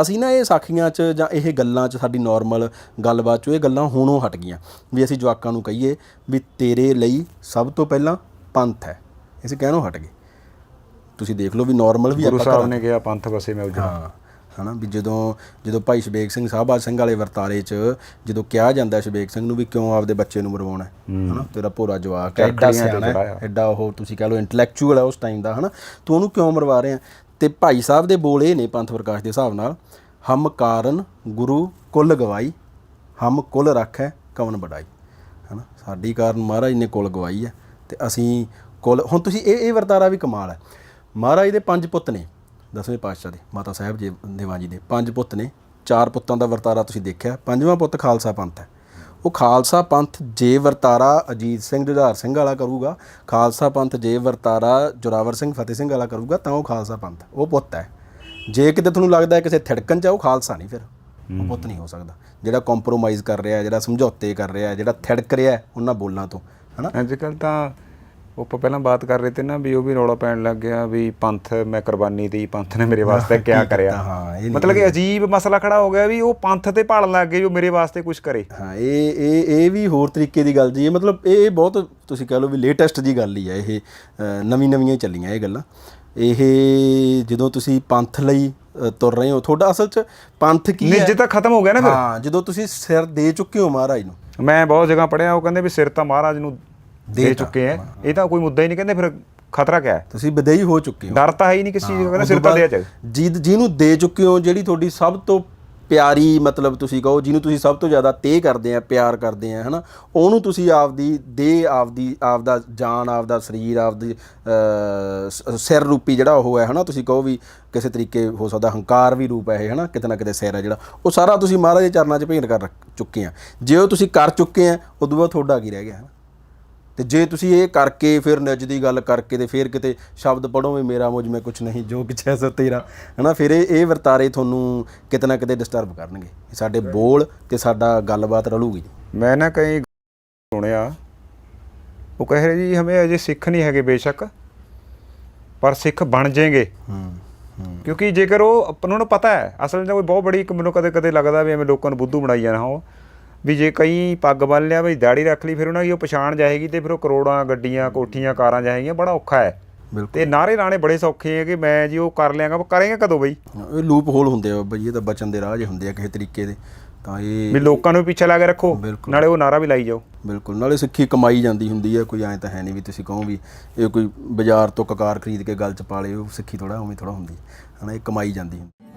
ਅਸੀਂ ਨਾ ਇਹ ਸਾਖੀਆਂ 'ਚ ਜਾਂ ਇਹ ਗੱਲਾਂ 'ਚ ਸਾਡੀ ਨਾਰਮਲ ਗੱਲਬਾਤ 'ਚ ਇਹ ਗੱਲਾਂ ਹੁਣੋਂ ਹਟ ਗਈਆਂ। ਵੀ ਅਸੀਂ ਜਵਾਕਾਂ ਨੂੰ ਕਹੀਏ ਵੀ ਤੇਰੇ ਲਈ ਸਭ ਤੋਂ ਪਹਿਲਾਂ ਪੰਥ ਹੈ। ਅਸੀਂ ਕਹਿਣੋਂ ਹਟ ਗਏ। ਤੁਸੀਂ ਦੇਖ ਲਓ ਵੀ ਨਾਰਮਲ ਵੀ ਗੁਰੂ ਆਪਾਂ ਸਾਹਿਬ ਨੇ ਕਿਹਾ ਪੰਥ ਵਸੇ ਮੈਂ ਉਜੜਾ ਹਾਂ ਹਨਾ ਵੀ ਜਦੋਂ ਜਦੋਂ ਭਾਈ ਸ਼ਬੇਕ ਸਿੰਘ ਸਾਹਿਬਾ ਸਿੰਘ ਵਾਲੇ ਵਰਤਾਰੇ 'ਚ ਜਦੋਂ ਕਿਹਾ ਜਾਂਦਾ ਸ਼ਬੇਕ ਸਿੰਘ ਨੂੰ ਵੀ ਕਿਉਂ ਆਪਦੇ ਬੱਚੇ ਨੂੰ ਮਰਵਾਉਣਾ ਹਨਾ ਤੇਰਾ ਭੋਰਾ ਜਵਾਕ ਐਡਾ ਸਿਆਣਾ। ਐਡਾ ਉਹ ਤੁਸੀਂ ਕਹ ਲਓ ਇੰਟੈਲੈਕਚੁਅਲ ਹੈ ਉਸ ਟਾਈਮ ਦਾ ਹਨਾ ਤੂੰ ਉਹਨੂੰ ਕਿਉਂ ਮਰਵਾ ਰਿਹਾ ਤੇ ਭਾਈ ਸਾਹਿਬ ਦੇ ਬੋਲ ਇਹ ਨੇ ਪੰਥ ਪ੍ਰਕਾਸ਼ ਦੇ ਹਿਸਾਬ ਨਾਲ, ਹਮ ਕਾਰਨ ਗੁਰੂ ਕੁੱਲ ਗਵਾਈ, ਹਮ ਕੁਲ ਰੱਖੈ ਕਵਨ ਬੜਾਈ ਹਨਾ? ਸਾਡੀ ਕਾਰਨ ਮਹਾਰਾਜ ਨੇ ਕੁਲ ਗਵਾਈ ਹੈ ਤੇ ਅਸੀਂ ਕੁੱਲ, ਹੁਣ ਤੁਸੀਂ ਇਹ ਇਹ ਵਰਤਾਰਾ ਵੀ ਕਮਾਲ ਹੈ। ਮਹਾਰਾਜ ਦੇ ਪੰਜ ਪੁੱਤ ਨੇ ਦਸਵੇਂ ਪਾਤਸ਼ਾਹ ਦੇ, ਮਾਤਾ ਸਾਹਿਬ ਜੀ ਦੇਵਾਂ ਜੀ ਦੇ ਪੰਜ ਪੁੱਤ ਨੇ, ਚਾਰ ਪੁੱਤਾਂ ਦਾ ਵਰਤਾਰਾ ਤੁਸੀਂ ਦੇਖਿਆ, ਪੰਜਵਾਂ ਪੁੱਤ ਖਾਲਸਾ ਪੰਥ ਹੈ। ਉਹ ਖਾਲਸਾ ਪੰਥ ਜੇ ਵਰਤਾਰਾ ਅਜੀਤ ਸਿੰਘ ਜੁਝਾਰ ਸਿੰਘ ਵਾਲਾ ਕਰੂਗਾ ਖਾਲਸਾ ਪੰਥ ਜੇ ਵਰਤਾਰਾ ਜੋਰਾਵਰ ਸਿੰਘ ਫਤਿਹ ਸਿੰਘ ਵਾਲਾ ਕਰੂਗਾ ਤਾਂ ਉਹ ਖਾਲਸਾ ਪੰਥ ਉਹ ਪੁੱਤ ਹੈ। ਜੇ ਕਿਤੇ ਤੁਹਾਨੂੰ ਲੱਗਦਾ ਹੈ ਕਿਸੇ ਥੜਕਣ ਚ ਉਹ ਖਾਲਸਾ ਨਹੀਂ ਫਿਰ। ਉਹ ਪੁੱਤ ਨਹੀਂ ਹੋ ਸਕਦਾ। ਜਿਹੜਾ ਕੰਪਰੋਮਾਈਜ਼ ਕਰ ਰਿਹਾ ਜਿਹੜਾ ਸਮਝੌਤੇ ਕਰ ਰਿਹਾ ਜਿਹੜਾ ਥੜਕ ਰਿਹਾ ਉਹਨਾਂ ਬੋਲਾਂ ਤੋਂ ਹਨਾ? ਅੱਜ ਕੱਲ ਤਾਂ ਉਹ ਆਪਾਂ ਪਹਿਲਾਂ ਬਾਤ ਕਰ ਰਹੇ ਤੇ ਨਾ ਵੀ ਉਹ ਵੀ ਰੌਲਾ ਪੈਣ ਲੱਗ ਗਿਆ ਵੀ ਪੰਥ ਮੈਂ ਕੁਰਬਾਨੀ ਦੀ ਪੰਥ ਨੇ ਮੇਰੇ ਵਾਸਤੇ ਕਿਆ ਕਰਿਆ? ਹਾਂ, ਮਤਲਬ ਕਿ ਅਜੀਬ ਮਸਲਾ ਖੜਾ ਹੋ ਗਿਆ ਵੀ ਉਹ ਪੰਥ ਤੇ ਭਾਲਣ ਲੱਗ ਗਏ ਜੋ ਮੇਰੇ ਵਾਸਤੇ ਕੁਝ ਕਰੇ। ਹਾਂ ਇਹ ਇਹ ਇਹ ਵੀ ਹੋਰ ਤਰੀਕੇ ਦੀ ਗੱਲ ਜੀ। ਮਤਲਬ ਇਹ ਬਹੁਤ ਤੁਸੀਂ ਕਹ ਲਓ ਵੀ ਲੇਟੈਸਟ ਜੀ ਗੱਲ ਹੀ ਹੈ ਇਹ ਨਵੀਂ ਨਵੀਆਂ ਹੀ ਚੱਲੀਆਂ ਇਹ ਗੱਲਾਂ। ਇਹ ਜਦੋਂ ਤੁਸੀਂ ਪੰਥ ਲਈ ਤੁਰ ਰਹੇ ਹੋ ਤੁਹਾਡਾ ਅਸਲ 'ਚ ਪੰਥ ਕੀ ਹੈ? ਨਿੱਜ ਤਾਂ ਖਤਮ ਹੋ ਗਿਆ ਨਾ ਫਿਰ? ਹਾਂ ਜਦੋਂ ਤੁਸੀਂ ਸਿਰ ਦੇ ਚੁੱਕੇ ਹੋ ਮਹਾਰਾਜ ਨੂੰ। ਮੈਂ ਬਹੁਤ ਜਗ੍ਹਾ ਪੜਿਆ ਉਹ ਕਹਿੰਦੇ ਵੀ ਸਿਰ ਤਾਂ ਮਹਾਰਾਜ ਨੂੰ ਦੇ ਚੁੱਕੇ ਐ। ਇਹ ਤਾਂ ਕੋਈ ਮੁੱਦਾ ਹੀ ਨਹੀਂ ਕਹਿੰਦੇ ਫਿਰ ਖਤਰਾ ਕਿਆ ਹੈ ਤੁਸੀਂ ਵਿਦੇਈ ਹੋ ਚੁੱਕੇ ਹੋ। ਡਰ ਤਾਂ ਹੈ ਹੀ ਨਹੀਂ ਕਿਸੇ ਚੀਜ਼ ਦਾ ਕਹਿੰਦੇ ਸਿਰ ਤਾਂ ਦੇ ਚੱਕ ਜਿਦ ਜਿਹਨੂੰ ਦੇ ਚੁੱਕੇ ਹੋ ਜਿਹੜੀ ਤੁਹਾਡੀ ਸਭ ਤੋਂ ਪਿਆਰੀ ਮਤਲਬ ਤੁਸੀਂ ਕਹੋ ਜਿਹਨੂੰ ਤੁਸੀਂ ਸਭ ਤੋਂ ਜ਼ਿਆਦਾ ਤੇ ਕਰਦੇ ਆ ਪਿਆਰ ਕਰਦੇ ਆ ਹਨਾ ਉਹਨੂੰ ਤੁਸੀਂ ਆਪਦੀ ਦੇ ਆਪਦੀ ਆਪਦਾ ਜਾਨ ਆਪਦਾ ਸਰੀਰ ਆਪਦੀ ਸਿਰ ਰੂਪੀ ਜਿਹੜਾ ਉਹ ਹੈ ਹਨਾ ਤੁਸੀਂ ਕਹੋ ਵੀ ਕਿਸੇ ਤਰੀਕੇ ਹੋ ਸਕਦਾ ਹੰਕਾਰ ਵੀ ਰੂਪ ਹੈ ਇਹ ਹਨਾ ਕਿਤੇ ਨਾ ਕਿਤੇ ਸਿਰ ਹੈ ਜਿਹੜਾ ਉਹ ਸਾਰਾ ਤੁਸੀਂ ਮਹਾਰਾਜ ਦੇ ਚਰਨਾਂ 'ਚ ਭੇਂਟ ਕਰ ਚੁੱਕੇ ਆ। ਜੇ ਉਹ ਤੁਸੀਂ ਕਰ ਚੁੱਕੇ ਆ ਉਦੋਂ ਬਾਅਦ ਤੁਹਾਡਾ ਕੀ ਰਹਿ ਗਿਆ ਹਨਾ? ਤੇ ਜੇ ਤੁਸੀਂ ਇਹ ਕਰਕੇ ਫਿਰ ਨਿੱਜ ਦੀ ਗੱਲ ਕਰਕੇ ਤੇ ਫਿਰ ਕਿਤੇ ਸ਼ਬਦ ਪੜੋਵੇਂ ਮੇਰਾ ਮੁਝ ਮੈਂ ਕੁਛ ਨਹੀਂ ਜੋ ਸੋ ਤੇਰਾ ਹਨਾ? ਫਿਰ ਇਹ ਇਹ ਵਰਤਾਰੇ ਤੁਹਾਨੂੰ ਕਿਤੇ ਨਾ ਕਿਤੇ ਡਿਸਟਰਬ ਕਰਨਗੇ। ਸਾਡੇ ਬੋਲ ਤੇ ਸਾਡਾ ਗੱਲਬਾਤ ਰਲੂਗੀ। ਮੈਂ ਨਾ ਕਈ ਸੁਣਿਆ ਉਹ ਕਹਿ ਰਹੇ ਜੀ ਹਮੇ ਅਜੇ ਸਿੱਖ ਨਹੀਂ ਹੈਗੇ ਬੇਸ਼ੱਕ ਪਰ ਸਿੱਖ ਬਣ ਜਾਏਗੇ। ਹੂੰ ਕਿਉਂਕਿ ਜੇਕਰ ਉਹ ਆਪਾਂ ਨੂੰ ਪਤਾ ਹੈ ਅਸਲ 'ਚ ਕੋਈ ਬਹੁਤ ਬੜੀ ਇੱਕ ਮੈਨੂੰ ਕਦੇ ਕਦੇ ਲੱਗਦਾ ਵੀ ਐਵੇਂ ਲੋਕਾਂ ਨੂੰ ਬੁੱਧੂ ਬਣਾਈ ਜਾਣਾ ਉਹ ਵੀ ਜੇ ਕਈ ਪੱਗ ਬੰਨ ਲਿਆ ਵੀ ਦਾੜੀ ਰੱਖ ਲਈ ਫਿਰ ਉਹਨਾਂ ਦੀ ਉਹ ਪਛਾਣ ਜਾਏਗੀ ਤੇ ਫਿਰ ਉਹ ਕਰੋੜਾਂ ਗੱਡੀਆਂ ਕੋਠੀਆਂ ਕਾਰਾਂ ਜਾਏਗੀਆਂ ਬੜਾ ਔਖਾ ਹੈ। ਤੇ ਨਾਰੇ ਲਾਣੇ ਬੜੇ ਸੌਖੇ ਹੈ ਕਿ ਮੈਂ ਜੀ ਉਹ ਕਰ ਲਿਆਂਗਾ ਪਰ ਕਰੇਗਾ ਕਦੋਂ ਬਈ? ਇਹ ਲੂਪ ਹੋਲ ਹੁੰਦੇ ਆ ਬਈ ਇਹ ਤਾਂ ਬਚਨ ਦੇ ਰਾਹ ਜੇ ਹੁੰਦੇ ਆ ਕਿਸੇ ਤਰੀਕੇ ਦੇ। ਤਾਂ ਇਹ ਵੀ ਲੋਕਾਂ ਨੂੰ ਪਿੱਛੇ ਲਾ ਕੇ ਰੱਖੋ। ਨਾਲੇ ਉਹ ਨਾਰਾ ਵੀ ਲਾਈ ਜਾਓ। ਬਿਲਕੁਲ ਨਾਲੇ ਸਿੱਖੀ ਕਮਾਈ ਜਾਂਦੀ ਹੁੰਦੀ ਹੈ ਕੋਈ ਐਂ ਤਾਂ ਹੈ ਨਹੀਂ ਵੀ ਤੁਸੀਂ ਕਹੋ ਵੀ ਇਹ ਕੋਈ ਬਾਜ਼ਾਰ ਤੋਂ ਕਕਾਰ ਖਰੀਦ ਕੇ ਗੱਲ ਚ ਪਾ ਲੇ ਉਹ ਸਿੱਖੀ ਥੋੜਾ ਉਵੇਂ ਥੋੜਾ ਹੁੰਦੀ ਹੈ ਹਨਾ ਇਹ ਕਮਾਈ ਜਾਂਦੀ ਹੁੰਦੀ